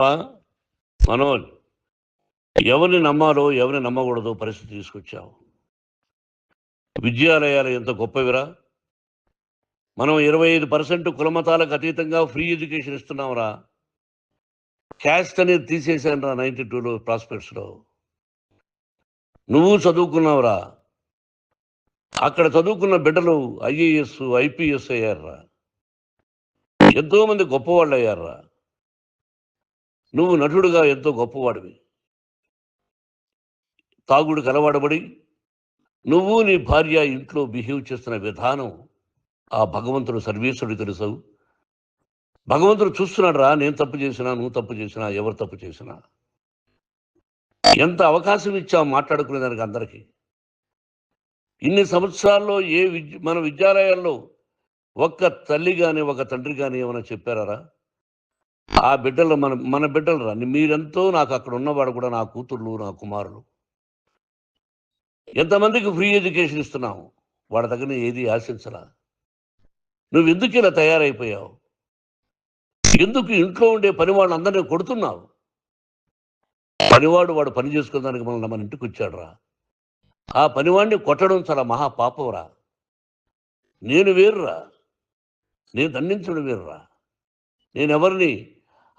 మనోజ్ ఎవరిని నమ్మాలో ఎవరిని నమ్మకూడదో పరిస్థితి తీసుకొచ్చావు? విద్యాలయాలు ఎంత గొప్పవిరా? మనం ఇరవై ఐదు పర్సెంట్ కులమతాలకు అతీతంగా ఫ్రీ ఎడ్యుకేషన్ ఇస్తున్నాంరా. క్యాస్ట్ అనేది తీసేశాను రా నైన్టీ టూలో ప్రాస్పెక్ట్స్లో. నువ్వు చదువుకున్నావురా. అక్కడ చదువుకున్న బిడ్డలు ఐఏఎస్ ఐపీఎస్ అయ్యారా ఎంతో మంది గొప్పవాళ్ళు అయ్యారా నువ్వు నటుడుగా ఎంతో గొప్పవాడివి. తాగుడు కలవాడబడి నువ్వు నీ భార్య ఇంట్లో బిహేవ్ చేస్తున్న విధానం ఆ భగవంతుడు సర్వేశ్వరుడు తెలుసావు భగవంతుడు చూస్తున్నాడు రా నేను తప్పు చేసినా నువ్వు తప్పు చేసినా ఎవరు తప్పు చేసినా. ఎంత అవకాశం ఇచ్చావు మాట్లాడుకునే దానికి అందరికీ. ఇన్ని సంవత్సరాల్లో ఏ విద్య మన విద్యాలయాల్లో ఒక్క తల్లి కానీ ఒక తండ్రి కానీ ఏమైనా చెప్పారా ఆ బిడ్డలు మన మన బిడ్డలు రా. మీరెంతో నాకు అక్కడ ఉన్నవాడు కూడా నా కూతుర్లు నా కుమారులు. ఎంతమందికి ఫ్రీ ఎడ్యుకేషన్ ఇస్తున్నావు? వాడి దగ్గర ఏది ఆశించరా నువ్వు ఎందుకు ఇలా తయారైపోయావు? ఎందుకు ఇంట్లో ఉండే పని వాళ్ళందరినీ కొడుతున్నావు? పనివాడు వాడు పని చేసుకోవడానికి మనల్ని మన ఇంటికి వచ్చాడురా ఆ పనివాడిని కొట్టడం చాలా మహా పాపంరా నేను వేరురా. నేను దండించడం వేరురా. నేను ఎవరిని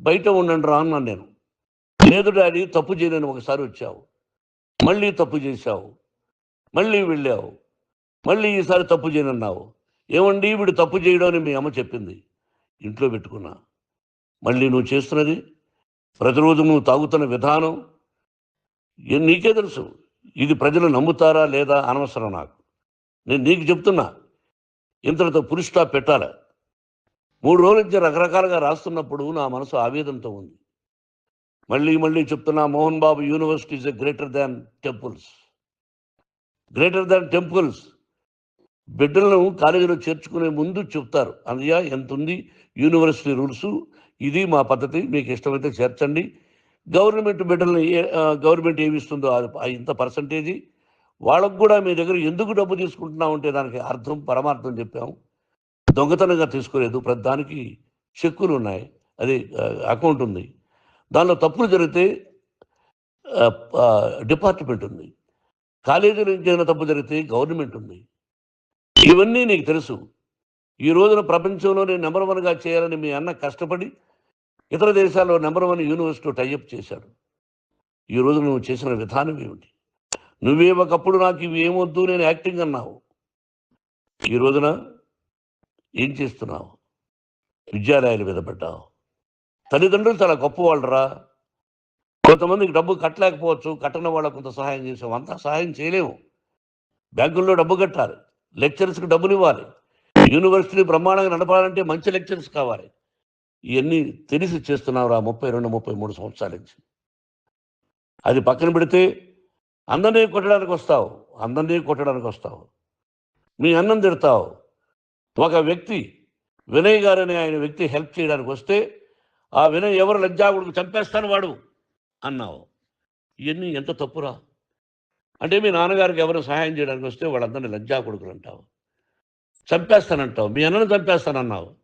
బయట ఉండండి రా అన్నాను నేను. లేదు డాడీ తప్పు చేయలేని ఒకసారి వచ్చావు. మళ్ళీ తప్పు చేశావు. మళ్ళీ వెళ్ళావు. మళ్ళీ ఈసారి తప్పు చేయనన్నావు. ఏమండి వీడు తప్పు చేయడం అని మీ అమ్మ చెప్పింది. ఇంట్లో పెట్టుకున్నా. మళ్ళీ నువ్వు చేస్తున్నది? ప్రతిరోజు నువ్వు తాగుతున్న విధానం? ఏ- నీకే తెలుసు. ఇది ప్రజలు నమ్ముతారా లేదా అనవసరం నాకు. నేను నీకు చెప్తున్నా. ఇంతటితో పురుష స్టాప్ పెట్టాలి? మూడు రోజుల నుంచి రకరకాలుగా రాస్తున్నప్పుడు నా మనసు ఆవేదంతో ఉంది. మళ్ళీ మళ్ళీ చెప్తున్నా Mohan Babu university is a greater than temples. Greater than temples. బిడ్డలను కాలేజీలో చేర్చుకునే ముందు చెప్తారు అన్నయ్య ఎంత ఉంది యూనివర్సిటీ రూల్స్ ఇది మా పద్ధతి మీకు ఇష్టమైతే చేర్చండి. గవర్నమెంట్ బిడ్డలను ఏ గవర్నమెంట్ ఏమి ఇస్తుందో అది ఇంత పర్సంటేజీ. వాళ్ళకు కూడా మీ దగ్గర ఎందుకు డబ్బు తీసుకుంటున్నామంటే దానికి అర్థం పరమార్థం చెప్పాము. దొంగతనంగా తీసుకోలేదు. ప్రతి దానికి చెక్కులు ఉన్నాయి. అది అకౌంట్ ఉంది. దానిలో తప్పులు జరిగితే డిపార్ట్మెంట్ ఉంది. కాలేజీలో ఏదైనా తప్పు జరిగితే గవర్నమెంట్ ఉంది. ఇవన్నీ నీకు తెలుసు. ఈ రోజున ప్రపంచంలోనే నెంబర్ వన్గా చేయాలని మీ అన్న కష్టపడి ఇతర దేశాల్లో నెంబర్ వన్ యూనివర్సిటీ టైఅప్ చేశాడు. ఈ రోజు నువ్వు చేసిన విధానం ఏమిటి? నువ్వే ఒకప్పుడు నాకు ఇవి ఏమొద్దు నేను యాక్టింగ్ అన్నావు. ఈ రోజున ఏం చేస్తున్నావు? విద్యాలయాలు మీద పడ్డావు. తల్లిదండ్రులు చాలా గొప్పవాళ్ళరా. కొంతమందికి డబ్బు కట్టలేకపోవచ్చు కట్టని వాళ్ళకు కొంత సహాయం చేసాం అంతా సహాయం చేయలేము. బ్యాంకుల్లో డబ్బు కట్టాలి. లెక్చరర్స్కి డబ్బులు ఇవ్వాలి యూనివర్సిటీ బ్రహ్మాండంగా నడపాలంటే మంచి లెక్చరర్స్ కావాలి. ఇవన్నీ తెలిసి చేస్తున్నావురా ముప్పై రెండు ముప్పై మూడు సంవత్సరాల నుంచి. అది పక్కన పెడితే అందరినీ కొట్టడానికి వస్తావు. అందరినీ కొట్టడానికి వస్తావు. మీ అన్నం తిడతావు. ఒక వ్యక్తి వినయ్ గారని ఆయన వ్యక్తి హెల్ప్ చేయడానికి వస్తే ఆ వినయ్ ఎవరు లజ్జాగుడికి చంపేస్తాను వాడు అన్నావు. ఇవన్నీ ఎంత తప్పురా? అంటే మీ నాన్నగారికి ఎవరు సహాయం చేయడానికి వస్తే వాళ్ళందరినీ లజ్జా కొడుకులు అంటావు. చంపేస్తానంటావు మీ అన్నను చంపేస్తానన్నావు.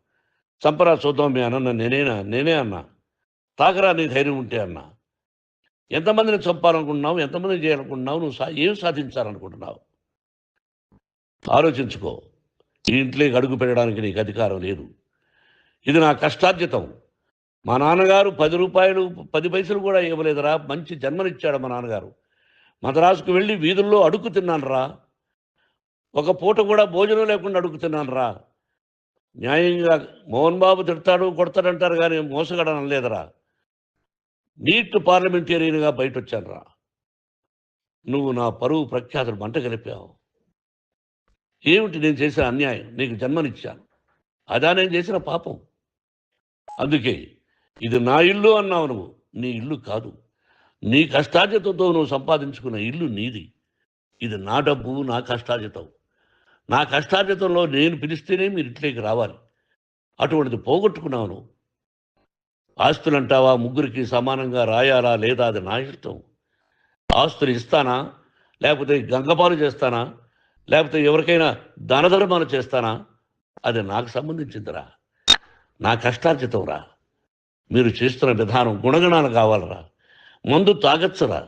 చంపరా చూద్దాం మీ అన్న నేనేనా నేనే అన్నా. తాకరా నీ ధైర్యం ఉంటే అన్నా. ఎంతమందిని చంపాలనుకుంటున్నావు ఎంతమందిని చేయాలనుకుంటున్నావు నువ్వు సా ఏం సాధించాలనుకుంటున్నావు? ఆలోచించుకో. ఈ ఇంట్లోకి అడుగు పెట్టడానికి నీకు అధికారం లేదు. ఇది నా కష్టార్జితం. మా నాన్నగారు పది రూపాయలు పది పైసలు కూడా ఇవ్వలేదురా. మంచి జన్మనిచ్చాడు మా నాన్నగారు. మద్రాసుకు వెళ్ళి వీధుల్లో అడుగు తిన్నాను రా ఒక పూట కూడా భోజనం లేకుండా అడుగు రా న్యాయంగా మోహన్ బాబు తిడతాడు కొడతాడంటారు కానీ మోసగడం అనలేదురా. నీట్ పార్లమెంటేరియన్గా బయట వచ్చాను రా నువ్వు నా పరువు ప్రఖ్యాతులు మంట కలిపావు. ఏమిటి నేను చేసిన అన్యాయం? నీకు జన్మనిచ్చాను అదా నేను చేసిన పాపం. అందుకే ఇది నా ఇల్లు అన్నావు నువ్వు. నీ ఇల్లు కాదు. నీ కష్టార్జితంతో నువ్వు సంపాదించుకున్న ఇల్లు నీది. ఇది నా డబ్బు నా కష్టార్జితం. నా కష్టార్జితంలో నేను పిలిస్తేనే మీరు ఇంట్లోకి రావాలి. అటువంటిది పోగొట్టుకున్నావు ఆస్తులు అంటావా ముగ్గురికి సమానంగా రాయాలా? లేదా? అది నా ఇష్టం. ఆస్తులు ఇస్తానా? లేకపోతే గంగపాలు చేస్తానా? లేకపోతే ఎవరికైనా దానధర్మాలు చేస్తానా? అది నాకు సంబంధించిందిరా. నా కష్టార్జితంరా. మీరు చేస్తున్న విధానం గుణగణాలు కావాలరా. మందు తాగచ్చురా.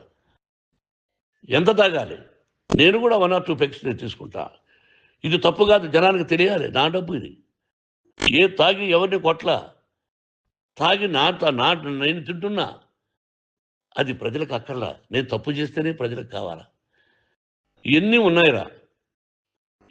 ఎంత తాగాలి? నేను కూడా వన్ ఆర్ టూ పెక్స్ తీసుకుంటా. ఇది తప్పు కాదు జనానికి తెలియాలి. నా డబ్బు ఇది. ఏ తాగి ఎవరిని కొట్ల? తాగి నా నా నేను తింటున్నా. అది ప్రజలకు అక్కర్లా. నేను తప్పు చేస్తేనే ప్రజలకు కావాలా? ఇవన్నీ ఉన్నాయిరా?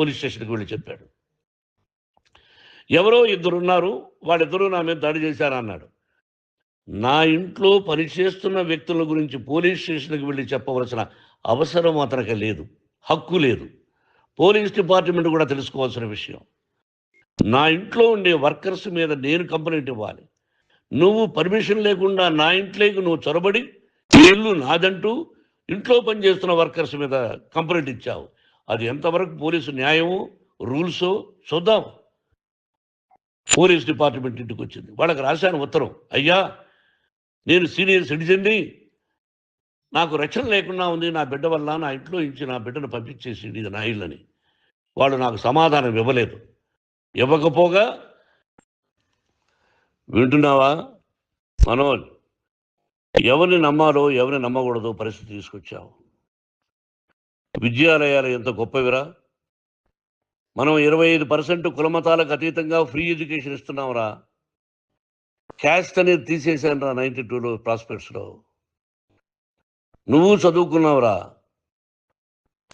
పోలీస్ స్టేషన్కి వెళ్ళి చెప్పాడు. ఎవరో ఇద్దరున్నారు వాళ్ళిద్దరూ నా మీద దాడి చేశారన్నాడు నా ఇంట్లో పనిచేస్తున్న వ్యక్తుల గురించి పోలీస్ స్టేషన్కి వెళ్ళి చెప్పవలసిన అవసరం అతనికి లేదు హక్కు లేదు. పోలీస్ డిపార్ట్మెంట్ కూడా తెలుసుకోవాల్సిన విషయం. నా ఇంట్లో ఉండే వర్కర్స్ మీద నేను కంప్లైంట్ ఇవ్వాలి. నువ్వు పర్మిషన్ లేకుండా నా ఇంట్లోకి నువ్వు చొరబడి ఇల్లు నాదంటూ ఇంట్లో పనిచేస్తున్న వర్కర్స్ మీద కంప్లైంట్ ఇచ్చావు. అది ఎంతవరకు పోలీసు న్యాయము రూల్స్ చూద్దాం. పోలీస్ డిపార్ట్మెంట్ ఇంటికి వచ్చింది. వాళ్ళకి రాశాను ఉత్తరం. అయ్యా నేను సీనియర్ సిటిజన్ని నాకు రక్షణ లేకుండా ఉంది నా బిడ్డ వల్ల నా ఇంట్లో ఇచ్చి నా బిడ్డను పంపించేసి ఇది నా ఇల్లని. వాళ్ళు నాకు సమాధానం ఇవ్వలేదు. ఇవ్వకపోగా వింటున్నావా? మనోజ్ ఎవరిని నమ్మాలో ఎవరిని నమ్మకూడదో పరిస్థితి తీసుకొచ్చావు. విద్యాలయాలు ఎంత గొప్పవిరా? మనం ఇరవై ఐదు పర్సెంట్ కులమతాలకు అతీతంగా ఫ్రీ ఎడ్యుకేషన్ ఇస్తున్నాంరా. క్యాస్ట్ అనేది తీసేశాను రా నైన్టీ టూలో ప్రాస్పెక్ట్స్లో. నువ్వు చదువుకున్నావురా.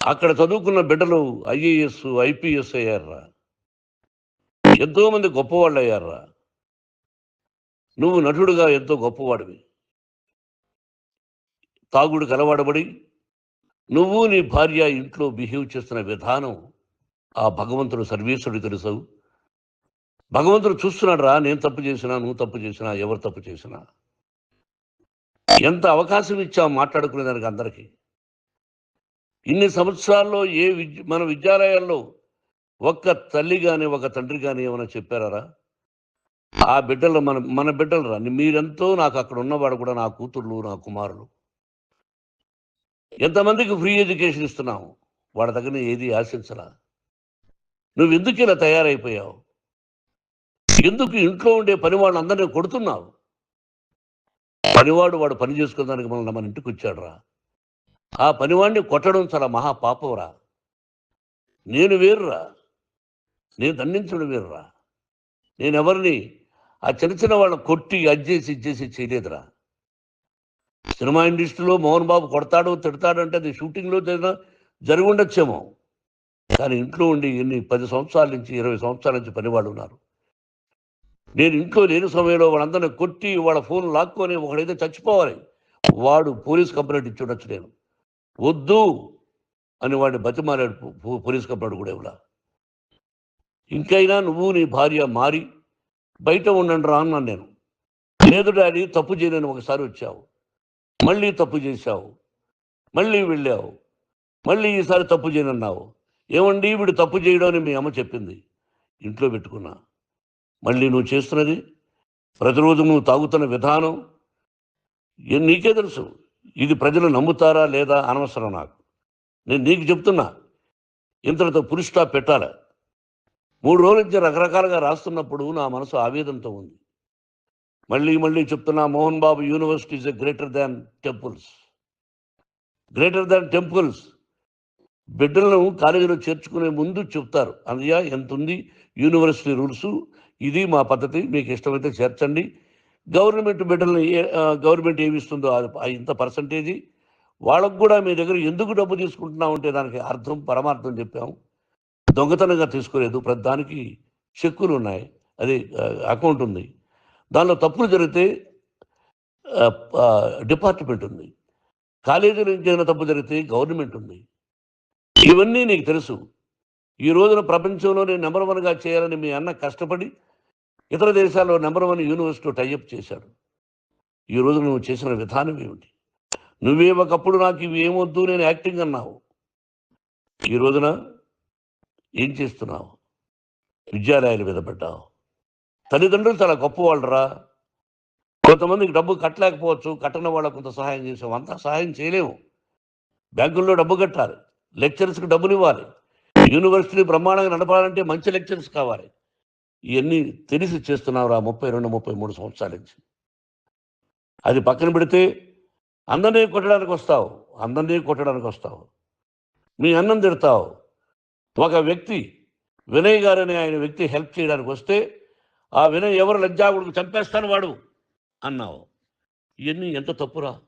అక్కడ చదువుకున్న బిడ్డలు ఐఏఎస్ ఐపీఎస్ అయ్యారా ఎంతో మంది గొప్పవాళ్ళు అయ్యారా నువ్వు నటుడుగా ఎంతో గొప్పవాడివి. తాగుడు కలవాడబడి నువ్వు నీ భార్య ఇంట్లో బిహేవ్ చేస్తున్న విధానం ఆ భగవంతుడు సర్వేశ్వరుడు తెలుసు. భగవంతుడు చూస్తున్నాడు రా నేను తప్పు చేసినా నువ్వు తప్పు చేసినా ఎవరు తప్పు చేసినా. ఎంత అవకాశం ఇచ్చావు మాట్లాడుకునే దానికి అందరికీ. ఇన్ని సంవత్సరాల్లో ఏ విద్య మన విద్యాలయాల్లో ఒక్క తల్లి కానీ ఒక తండ్రి కానీ ఏమైనా చెప్పారా ఆ బిడ్డలు మన మన బిడ్డలు రా. మీరెంతో నాకు అక్కడ ఉన్నవాడు కూడా నా కూతుర్లు నా కుమారులు. ఎంతమందికి ఫ్రీ ఎడ్యుకేషన్ ఇస్తున్నావు? వాడి దగ్గర ఏది ఆశించరా నువ్వు ఎందుకు ఇలా తయారైపోయావు? ఎందుకు ఇంట్లో ఉండే పని వాళ్ళందరినీ కొడుతున్నావు? పనివాడు వాడు పని చేసుకోవడానికి మనల్ని మన ఇంటికి వచ్చాడురా. ఆ పనివాడిని కొట్టడం చాలా మహా పాపంరా. నేను వేరురా. నేను దండించడం వేరురా. నేను ఎవరిని ఆ చిన్న చిన్న వాళ్ళని కొట్టి అజ్జేసి ఇచ్చేసి చేయలేదురా. సినిమా ఇండస్ట్రీలో మోహన్ బాబు కొడతాడు తిడతాడు అంటే అది షూటింగ్లో జరిగిన జరిగి ఉండొచ్చేమో కానీ ఇంట్లో ఉండి ఎన్ని పది సంవత్సరాల నుంచి ఇరవై సంవత్సరాల నుంచి పనివాడు ఉన్నారు. నేను ఇంట్లో లేని సమయంలో వాళ్ళందరిని కొట్టి వాళ్ళ ఫోన్ లాక్కొని ఒకడైతే చచ్చిపోవాలి. వాడు పోలీస్ కంప్లైంట్ ఇచ్చి ఉండొచ్చు నేను. వద్దు అని వాడిని బతిమారాడు పోలీస్ కంప్లైంట్ కూడా ఇవ్వలా. ఇంకైనా నువ్వు నీ భార్య మారి బయట ఉండండి రా అన్నాను నేను. లేదు డాడీ తప్పు చేయలేని ఒకసారి వచ్చావు. మళ్ళీ తప్పు చేశావు. మళ్ళీ వెళ్ళావు. మళ్ళీ ఈసారి తప్పు చేయనన్నావు. ఏమండి వీడు తప్పు చేయడం అని మీ అమ్మ చెప్పింది. ఇంట్లో పెట్టుకున్నా. మళ్ళీ నువ్వు చేస్తున్నది? ప్రతిరోజు నువ్వు తాగుతున్న విధానం? నీకే తెలుసు. ఇది ప్రజలు నమ్ముతారా లేదా అనవసరం నాకు. నేను నీకు చెప్తున్నా. ఇంతటితో పురుష్ స్టాప్ పెట్టాలి? మూడు రోజుల నుంచి రకరకాలుగా రాస్తున్నప్పుడు నా మనసు ఆవేదంతో ఉంది. మళ్ళీ మళ్ళీ చెప్తున్నా Mohan Babu university is a greater than temples. Greater than temples. బిడ్డలను కాలేజీలో చేర్చుకునే ముందు చెప్తారు అన్నయ్య ఎంత ఉంది యూనివర్సిటీ రూల్స్? ఇది మా పద్ధతి మీకు ఇష్టమైతే చేర్చండి. గవర్నమెంట్ బిడ్డలను ఏ- గవర్నమెంట్ ఏమిస్తుందో అది ఇంత పర్సంటేజీ. వాళ్ళకు కూడా మీ దగ్గర ఎందుకు డబ్బు తీసుకుంటున్నాం అంటే దానికి అర్థం పరమార్థం చెప్పాము. దొంగతనంగా తీసుకోలేదు ప్రతి దానికి చెక్కులు ఉన్నాయి. అది అకౌంట్ ఉంది. దానిలో తప్పులు జరిగితే డిపార్ట్మెంట్ ఉంది. కాలేజీలో ఏదైనా తప్పు జరిగితే గవర్నమెంట్ ఉంది. ఇవన్నీ నీకు తెలుసు. ఈ రోజున ప్రపంచంలోనే నెంబర్ వన్గా చేయాలని మీ అన్న కష్టపడి ఇతర దేశాల్లో నెంబర్ వన్ యూనివర్సిటీ టైఅప్ చేశాడు. ఈ రోజు నువ్వు చేసిన విధానం ఏమిటి? నువ్వే ఒకప్పుడు నాకు ఇవి ఏమొద్దు నేను యాక్టింగ్ అన్నావు. ఈ రోజున ఏం చేస్తున్నావు? విద్యాలయాలు మీద తల్లిదండ్రులు చాలా గొప్పవాళ్ళరా. కొంతమందికి డబ్బు కట్టలేకపోవచ్చు కట్టని వాళ్ళకు కొంత సహాయం చేసాం అంతా సహాయం చేయలేము. బ్యాంకుల్లో డబ్బు కట్టాలి. లెక్చరర్స్కి డబ్బునివ్వాలి. యూనివర్సిటీ బ్రహ్మాండంగా నడపాలంటే మంచి లెక్చరర్స్ కావాలి. ఇవన్నీ తెలిసి చేస్తున్నావురా ముప్పై రెండు ముప్పై మూడు సంవత్సరాల నుంచి. అది పక్కన పెడితే అందరినీ కొట్టడానికి వస్తావు అందరినీ కొట్టడానికి వస్తావు. మీ అన్నం తిడతావు. ఒక వ్యక్తి వినయ్ గారు అనే ఆయన వ్యక్తి హెల్ప్ చేయడానికి వస్తే ఆ వినయ్ ఎవరు లజ్జాగుడికి చంపేస్తాను వాడు? అన్నావు. ఇవన్నీ ఎంత తప్పురా?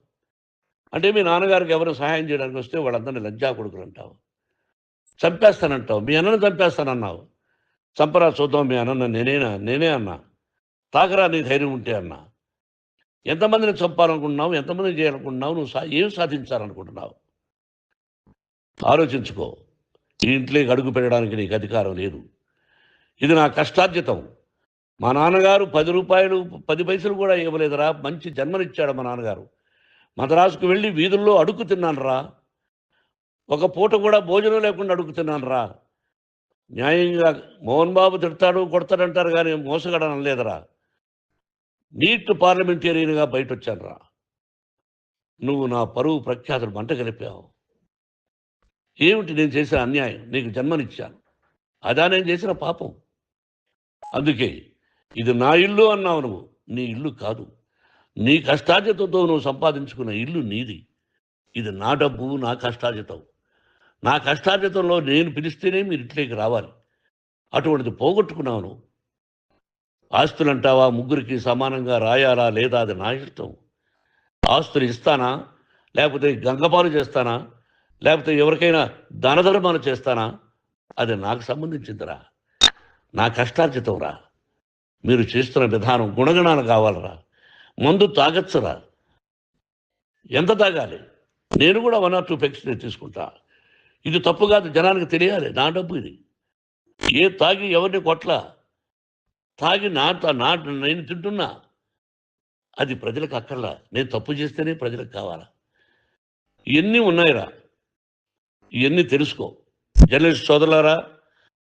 అంటే మీ నాన్నగారికి ఎవరు సహాయం చేయడానికి వస్తే వాళ్ళందరినీ లజ్జా కొడుకులు అంటావు. చంపేస్తానంటావు. మీ అన్నను చంపేస్తానన్నావు. చంపరా చూద్దాం మీ అన్న నేనేనా నేనే అన్నా. తాకరా నీ ధైర్యం ఉంటే అన్నా. ఎంతమందిని చంపాలనుకుంటున్నావు? ఎంతమందిని చేయాలనుకుంటున్నావు? నువ్వు సా ఏం సాధించాలనుకుంటున్నావు? ఆలోచించుకో. ఈ ఇంట్లోకి అడుగు పెట్టడానికి నీకు అధికారం లేదు. ఇది నా కష్టార్జితం. మా నాన్నగారు పది రూపాయలు పది పైసలు కూడా ఇవ్వలేదురా మంచి జన్మనిచ్చాడు మా నాన్నగారు. మద్రాసుకు వెళ్ళి వీధుల్లో అడుగు తిన్నాను రా ఒక పూట కూడా భోజనం లేకుండా అడుగుతున్నాను రా న్యాయంగా మోహన్ బాబు తిడతాడు కొడతాడంటారు కానీ మోసగడనం లేదురా నీట్ పార్లమెంటేరియన్గా బయట వచ్చాను రా నువ్వు నా పరువు ప్రఖ్యాతులు మంట కలిపావు. ఏమిటి నేను చేసిన అన్యాయం? నీకు జన్మనిచ్చాను. అదా నేను చేసిన పాపం. అందుకే ఇది నా ఇల్లు అన్నావు నువ్వు. నీ ఇల్లు కాదు. నీ కష్టార్జితంతో నువ్వు సంపాదించుకున్న ఇల్లు నీది. ఇది నా డబ్బు నా కష్టార్జితం. నా కష్టార్జితంలో నేను పిలిస్తేనే మీరు ఇంట్లోకి రావాలి. అటువంటిది పోగొట్టుకున్నావు నువ్వు. ఆస్తులు అంటావా ముగ్గురికి సమానంగా రాయాలా లేదా? అది నా ఇష్టం. ఆస్తులు ఇస్తానా? లేకపోతే గంగపాలు చేస్తానా? లేకపోతే ఎవరికైనా దానధర్మాలు చేస్తానా? అది నాకు సంబంధించిందిరా. నా కష్టార్జితం రా మీరు చేస్తున్న విధానం గుణగణాలు కావాలరా. మందు తాగచ్చురా. ఎంత తాగాలి. నేను కూడా వన్ ఆర్ టూ పెక్స్ నేను తీసుకుంటా. ఇది తప్పు కాదు జనానికి తెలియాలి. నా డబ్బు ఇది. ఏ తాగి ఎవరిని కొట్ల. తాగి నా నా నేను తింటున్నా. అది ప్రజలకు అక్కర్లా. నేను తప్పు చేస్తేనే ప్రజలకు కావాలా. ఇవన్నీ ఉన్నాయిరా. ఇవన్నీ తెలుసుకో. జర్నలిస్ట్ సోదరులారా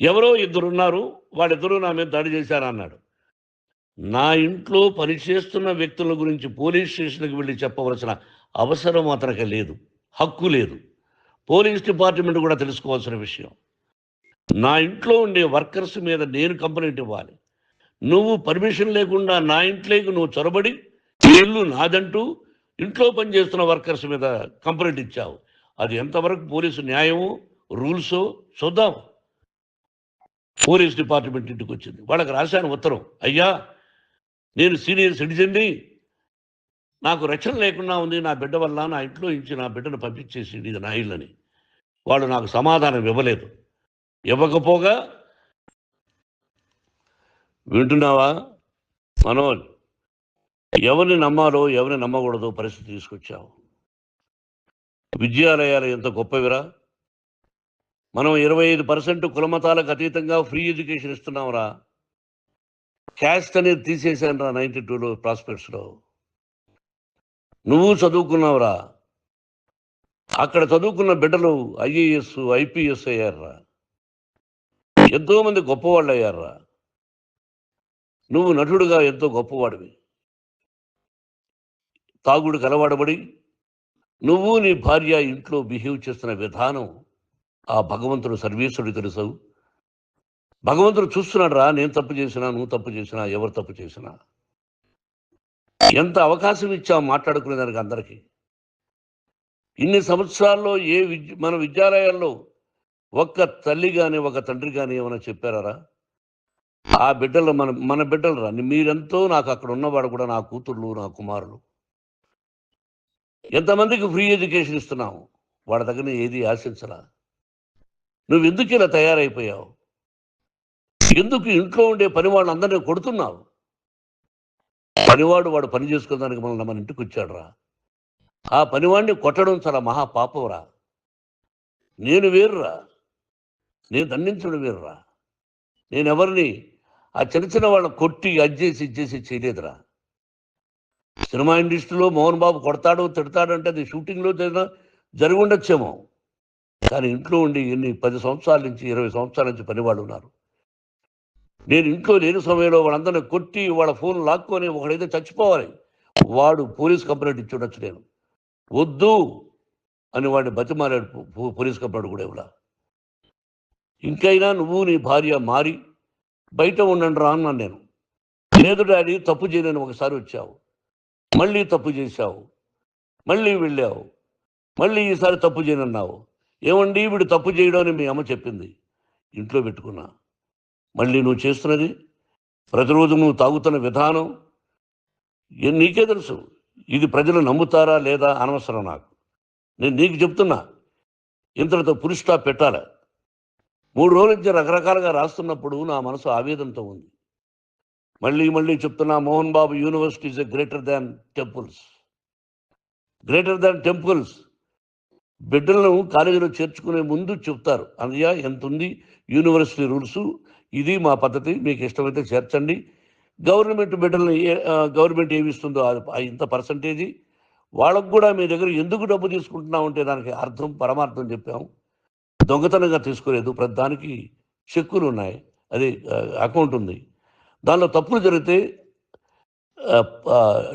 ఎవరో ఇద్దరున్నారు వాళ్ళిద్దరూ నా మీద దాడి చేశారన్నాడు. నా ఇంట్లో పనిచేస్తున్న వ్యక్తుల గురించి పోలీస్ స్టేషన్కి వెళ్ళి చెప్పవలసిన అవసరం అతనికి లేదు హక్కు లేదు. పోలీస్ డిపార్ట్మెంట్ కూడా తెలుసుకోవాల్సిన విషయం. నా ఇంట్లో ఉండే వర్కర్స్ మీద నేను కంప్లైంట్ ఇవ్వాలి. నువ్వు పర్మిషన్ లేకుండా నా ఇంట్లోకి నువ్వు చొరబడి ఇల్లు నాదంటూ ఇంట్లో పనిచేస్తున్న వర్కర్స్ మీద కంప్లైంట్ ఇచ్చావు. అది ఎంతవరకు పోలీసు న్యాయమో రూల్సో చూద్దాం. పోలీస్ డిపార్ట్మెంట్ ఇంటికి వచ్చింది. వాళ్ళకి రాశాను ఉత్తరం. అయ్యా నేను సీనియర్ సిటిజన్ని నాకు రక్షణ లేకుండా ఉంది నా బిడ్డ వల్ల నా ఇంట్లో ఇచ్చి నా బిడ్డను పంపించేసి ఇది నా ఇల్లని. వాళ్ళు నాకు సమాధానం ఇవ్వలేదు. ఇవ్వకపోగా వింటున్నావా? మనోజ్ ఎవరిని నమ్మాలో ఎవరిని నమ్మకూడదో పరిస్థితి తీసుకొచ్చావు. విద్యాలయాలు ఎంత గొప్పవిరా? మనం ఇరవై ఐదు పర్సెంట్ కులమతాలకు అతీతంగా ఫ్రీ ఎడ్యుకేషన్ ఇస్తున్నాంరా. క్యాస్ట్ అనేది తీసేశాను రా నైంటీ టూలో ప్రాస్పెక్ట్స్లో నువ్వు చదువుకున్నావురా. అక్కడ చదువుకున్న బిడ్డలు ఐఏఎస్ ఐపీఎస్ అయ్యారా ఎంతోమంది గొప్పవాళ్ళు అయ్యారా నువ్వు నటుడుగా ఎంతో గొప్పవాడివి. తాగుడు కలవాడబడి నువ్వు నీ భార్య ఇంట్లో బిహేవ్ చేస్తున్న విధానం ఆ భగవంతుడు సర్వేశ్వరుడు తెలుసు. భగవంతుడు చూస్తున్నాడు రా నేను తప్పు చేసినా నువ్వు తప్పు చేసినా ఎవరు తప్పు చేసినా. ఎంత అవకాశం ఇచ్చావు మాట్లాడుకునే దానికి అందరికీ. ఇన్ని సంవత్సరాల్లో ఏ విద్య మన విద్యాలయాల్లో ఒక్క తల్లి కానీ ఒక తండ్రి కానీ ఏమైనా చెప్పారా ఆ బిడ్డలు మన మన బిడ్డలు రా. మీరెంతో నాకు అక్కడ ఉన్నవాడు కూడా నా కూతుర్లు నా కుమారులు. ఎంతమందికి ఫ్రీ ఎడ్యుకేషన్ ఇస్తున్నావు? వాడి దగ్గర ఏది ఆశించరా నువ్వు ఎందుకు ఇలా తయారైపోయావు? ఎందుకు ఇంట్లో ఉండే పని వాళ్ళందరినీ కొడుతున్నావు? పనివాడు వాడు పని చేసుకోవడానికి మనల్ని మన ఇంటికి వచ్చాడు రా ఆ పనివాడిని కొట్టడం చాలా మహా పాపంరా. నేను వేరురా. నేను దండించడం వేరురా. నేను ఎవరిని ఆ చిన్న చిన్న వాళ్ళని కొట్టి అజ్జేసి ఇచ్చేసి చేయలేదురా. సినిమా ఇండస్ట్రీలో మోహన్ బాబు కొడతాడు తిడతాడు అంటే అది షూటింగ్లో జరిగిన జరిగి ఉండొచ్చేమో. కానీ ఇంట్లో ఉండి ఎన్ని పది సంవత్సరాల నుంచి ఇరవై సంవత్సరాల నుంచి పనివాళ్ళు ఉన్నారు. నేను ఇంట్లో లేని సమయంలో వాళ్ళందరినీ కొట్టి వాళ్ళ ఫోన్ లాక్కొని ఒకడైతే చచ్చిపోవాలి. వాడు పోలీస్ కంప్లైంట్ ఇచ్చి ఉండొచ్చు నేను. వద్దు అని వాడిని బతిమారాడు పో- పోలీస్ కంప్లైంట్ కూడా ఇవ్వడా ఇంకైనా నువ్వు నీ భార్య మారి బయట ఉండండి రా అన్నాను నేను. లేదు డాడీ తప్పు చేయలేని ఒకసారి వచ్చావు. మళ్ళీ తప్పు చేశావు. మళ్ళీ వెళ్ళావు. మళ్ళీ ఈసారి తప్పు చేయనన్నావు. ఏమండి వీడు తప్పు చేయడం అని మీ అమ్మ చెప్పింది. ఇంట్లో పెట్టుకున్నా. మళ్ళీ నువ్వు చేస్తున్నది? ప్రతిరోజు నువ్వు తాగుతున్న విధానం? నీకే తెలుసు. ఇది ప్రజలు నమ్ముతారా లేదా అనవసరం నాకు. నేను నీకు చెప్తున్నా. ఇంతటితో పులి స్టాప్ పెట్టాలి. మూడు రోజుల నుంచి రకరకాలుగా రాస్తున్నప్పుడు నా మనసు ఆవేదనతో ఉంది. మళ్ళీ మళ్ళీ చెప్తున్నా Mohan Babu university is a greater than temples. Greater than temples. బిడ్డలను కాలేజీలో చేర్చుకునే ముందు చెప్తారు. అన్నయ్య ఎంత ఉంది యూనివర్సిటీ రూల్స్. ఇది మా పద్ధతి. మీకు ఇష్టమైతే చేర్చండి. గవర్నమెంట్ బిడ్డల్ని ఏ- గవర్నమెంట్ ఏమి ఇస్తుందో ఇంత పర్సంటేజీ. వాళ్ళకు కూడా మీ దగ్గర ఎందుకు డబ్బు తీసుకుంటున్నాం అంటే దానికి అర్థం పరమార్థం చెప్పాము. దొంగతనంగా తీసుకోలేదు. ప్రతి దానికి చెక్కులు ఉన్నాయి. అది అకౌంట్ ఉంది. దానిలో తప్పులు జరిగితే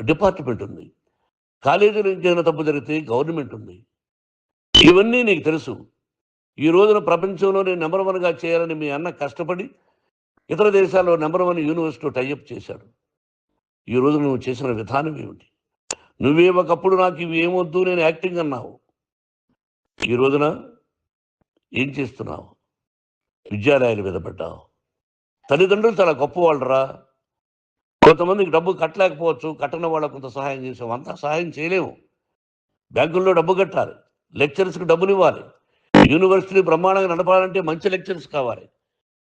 డిపార్ట్మెంట్ ఉంది. కాలేజీలో ఇంకేమైనా తప్పు జరిగితే గవర్నమెంట్ ఉంది. ఇవన్నీ నీకు తెలుసు. ఈ రోజున ప్రపంచంలోనే నెంబర్ వన్గా చేయాలని మీ అన్న కష్టపడి ఇతర దేశాల్లో నెంబర్ వన్ యూనివర్సిటీ టైఅప్ చేశాడు. ఈ రోజు నువ్వు చేసిన విధానం ఏమిటి? నువ్వే ఒకప్పుడు నాకు ఇవి ఏమొద్దు నేను యాక్టింగ్ అన్నావు. ఈ రోజున ఏం చేస్తున్నావు? విద్యాలయాలు మీద పడ్డావు. తల్లిదండ్రులు చాలా గొప్పవాళ్ళరా. కొంతమందికి డబ్బు కట్టలేకపోవచ్చు కట్టని వాళ్ళకు కొంత సహాయం చేసాం అంతా సహాయం చేయలేము బ్యాంకుల్లో డబ్బు కట్టాలి. లెక్చరర్స్కి డబ్బులు ఇవ్వాలి యూనివర్సిటీ బ్రహ్మాండంగా నడపాలంటే మంచి లెక్చరర్స్ కావాలి.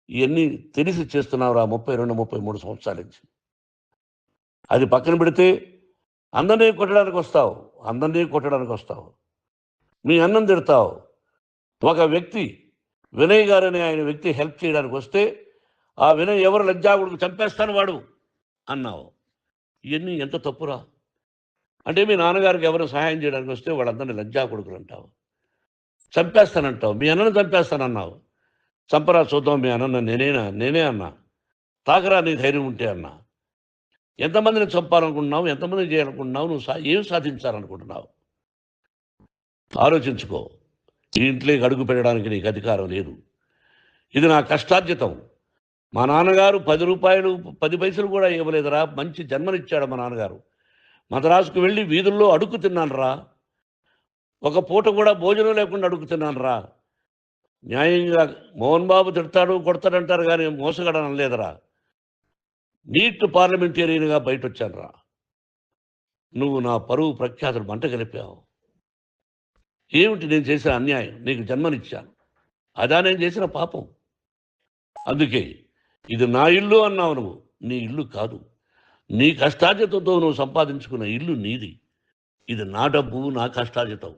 ఇవన్నీ తెలిసి చేస్తున్నారు ఆ ముప్పై రెండు ముప్పై మూడు సంవత్సరాల నుంచి. అది పక్కన పెడితే అందరినీ కొట్టడానికి వస్తావు అందరినీ కొట్టడానికి వస్తావు. మీ అన్నం తిడతావు. ఒక వ్యక్తి వినయ్ గారని ఆయన వ్యక్తి హెల్ప్ చేయడానికి వస్తే ఆ వినయ్ ఎవరు లజ్జాగుడికి చంపేస్తాను వాడు అన్నావు. ఇవన్నీ ఎంత తప్పురా? అంటే మీ నాన్నగారికి ఎవరు సహాయం చేయడానికి వస్తే వాళ్ళందరినీ లజ్జా కొడుకులు అంటావు చంపేస్తానంటావు. మీ అన్నను చంపేస్తానన్నావు. చంపరా చూద్దాం మీ అన్న నేనేనా నేనే అన్నా. తాకరా నీ ధైర్యం ఉంటే అన్నా. ఎంతమందిని చంపాలనుకుంటున్నావు? ఎంతమందిని చేయాలనుకుంటున్నావు? నువ్వు సా ఏం సాధించాలనుకుంటున్నావు? ఆలోచించుకో. ఈ ఇంట్లోకి అడుగు పెట్టడానికి నీకు అధికారం లేదు. ఇది నా కష్టార్జితం. మా నాన్నగారు పది రూపాయలు పది పైసలు కూడా ఇవ్వలేదురా. మంచి జన్మనిచ్చాడు మా నాన్నగారు. మద్రాసుకు వెళ్ళి వీధుల్లో అడుగు తిన్నాను రా ఒక పూట కూడా భోజనం లేకుండా అడుగు రా న్యాయంగా మోహన్ బాబు తిడతాడు కొడతాడంటారు కానీ మోసగడనం లేదురా నీట్ పార్లమెంటేరియన్గా బయట వచ్చాను రా నువ్వు నా పరువు ప్రఖ్యాతులు మంట కలిపావు. ఏమిటి నేను చేసిన అన్యాయం? నీకు జన్మనిచ్చాను. అదా నేను చేసిన పాపం. అందుకే ఇది నా ఇల్లు అన్నావు నువ్వు. నీ ఇల్లు కాదు. నీ కష్టార్జితంతో నువ్వు సంపాదించుకున్న ఇల్లు నీది. ఇది నా డబ్బు నా కష్టార్జితం.